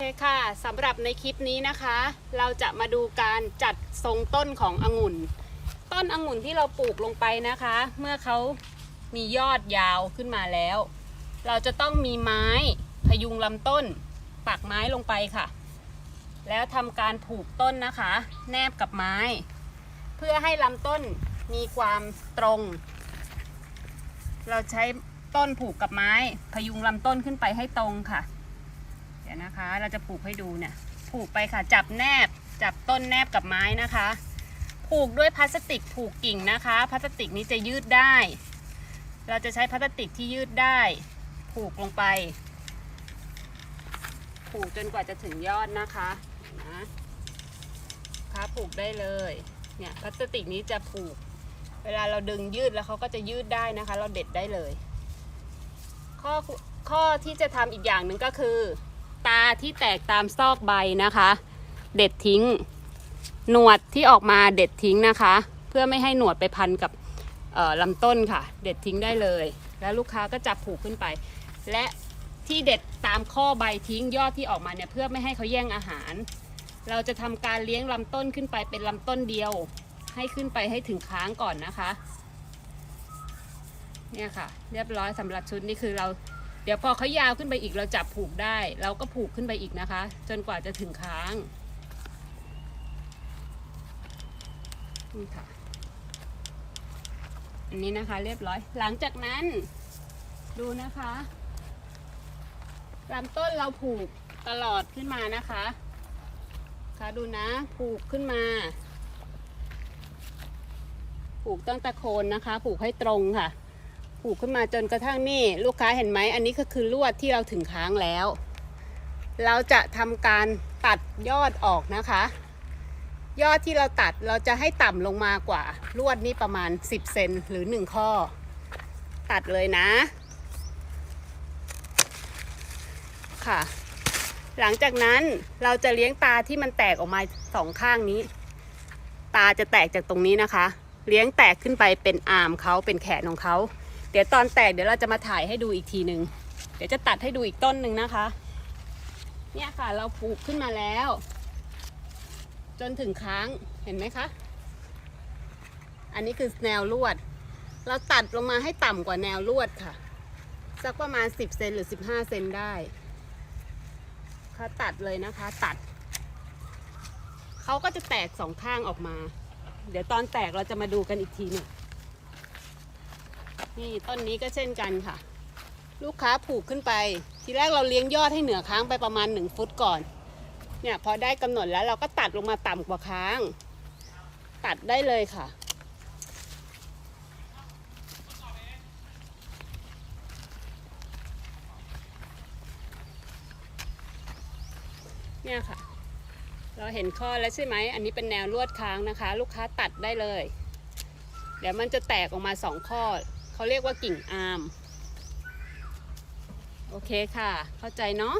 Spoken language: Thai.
โอเคค่ะสำหรับในคลิปนี้นะคะ เราจะมาดูการจัดทรงต้นขององุ่น ต้นองุ่นที่เราปลูกลงไปนะคะ เมื่อเขามียอดยาวขึ้นมาแล้ว เราจะต้องมีไม้พยุงลำต้น ปักไม้ลงไปค่ะ แล้วทำการผูกต้นนะคะ แนบกับไม้ เพื่อให้ลำต้นมีความตรง เราใช้ต้นผูกกับไม้ พยุงลำต้นขึ้นไปให้ตรงค่ะ ดี๋ยวนะคะ เราจะผูกให้ดูเนี่ย ผูกไปค่ะ จับแนบ จับต้นแนบกับไม้นะคะ ผูกด้วยพลาสติกผูกกิ่งนะคะ พลาสติกนี้จะยืดได้ เราจะใช้พลาสติกที่ยืดได้ ผูกลงไป ผูกจนกว่าจะถึงยอดนะคะนะคะผูกได้เลย เนี่ยพลาสติกนี้จะผูก เวลาเราดึงยืดแล้วเขาก็จะยืดได้นะคะ เราเด็ดได้เลย ข้อข้อที่จะทำอีกอย่างหนึ่งก็คือ ตาที่แตกตามซอกใบนะคะ เด็ดทิ้ง หนวดที่ออกมาเด็ดทิ้งนะคะ เพื่อไม่ให้หนวดไปพันกับลำต้นค่ะ เด็ดทิ้งได้เลย แล้วลูกค้าก็จับผูกขึ้นไป และที่เด็ดตามข้อใบทิ้งยอดที่ออกมาเนี่ยเพื่อไม่ให้เขาแย่งอาหาร เราจะทำการเลี้ยงลำต้นขึ้นไปเป็นลำต้นเดียว ให้ขึ้นไปให้ถึงค้างก่อนนะคะ เนี่ยค่ะ เรียบร้อยสำหรับชุดนี้คือเรา ดี๋ยวพอเขายาวขึ้นไปอีกเราจับผูกได้ เราก็ผูกขึ้นไปอีกนะคะ จนกว่าจะถึงค้างนี่ค่ะอันนี้นะคะเรียบร้อย หลังจากนั้นดูนะคะลำต้นเราผูกตลอดขึ้นมานะคะค่ะดูนะผูกขึ้นมา ผูกตั้งแต่โคนนะคะ ผูกให้ตรงค่ะ ผูกขึ้นมาจนกระทั่งนี่ลูกค้าเห็นไหมอันนี้ก็คือลวดที่เราถึงค้างแล้ว เราจะทำการตัดยอดออกนะคะ ยอดที่เราตัดเราจะให้ต่ำลงมากว่าลวดนี้ประมาณ 10 เซนหรือ 1 ข้อ ตัดเลยนะ ค่ะ หลังจากนั้นเราจะเลี้ยงตาที่มันแตกออกมาสองข้างนี้ ตาจะแตกจากตรงนี้นะคะ เลี้ยงแตกขึ้นไปเป็นอาร์มเขาเป็นแขนของเขา เดี๋ยวตอนแตกเดี๋ยวเราจะมาถ่ายให้ดูอีกทีหนึ่งเดี๋ยวจะตัดให้ดูอีกต้นหนึ่งนะคะ เนี่ยค่ะเราปลูกขึ้นมาแล้ว จนถึงค้างเห็นไหมคะ อันนี้คือแนวลวด เราตัดลงมาให้ต่ำกว่าแนวลวดค่ะ สักประมาณ 10เซนหรือ 15เซนได้ค่ะตัดเลยนะคะ ตัดเขาก็จะแตกสองข้างออกมา เดี๋ยวตอนแตกเราจะมาดูกันอีกทีหนึ่ง นี่ต้นนี้ก็เช่นกันค่ะ ลูกค้าผูกขึ้นไป ทีแรกเราเลี้ยงยอดให้เหนือค้างไปประมาณ 1 ฟุตก่อน เนี่ยพอได้กำหนดแล้วเราก็ตัดลงมาต่ำกว่าค้าง ตัดได้เลยค่ะเนี่ยค่ะ เราเห็นข้อแล้วใช่ไหม อันนี้เป็นแนวลวดค้างนะคะ ลูกค้าตัดได้เลย เดี๋ยวมันจะแตกออกมาสองข้อ เขาเรียกว่ากิ่งอาร์ม โอเคค่ะ เข้าใจเนาะ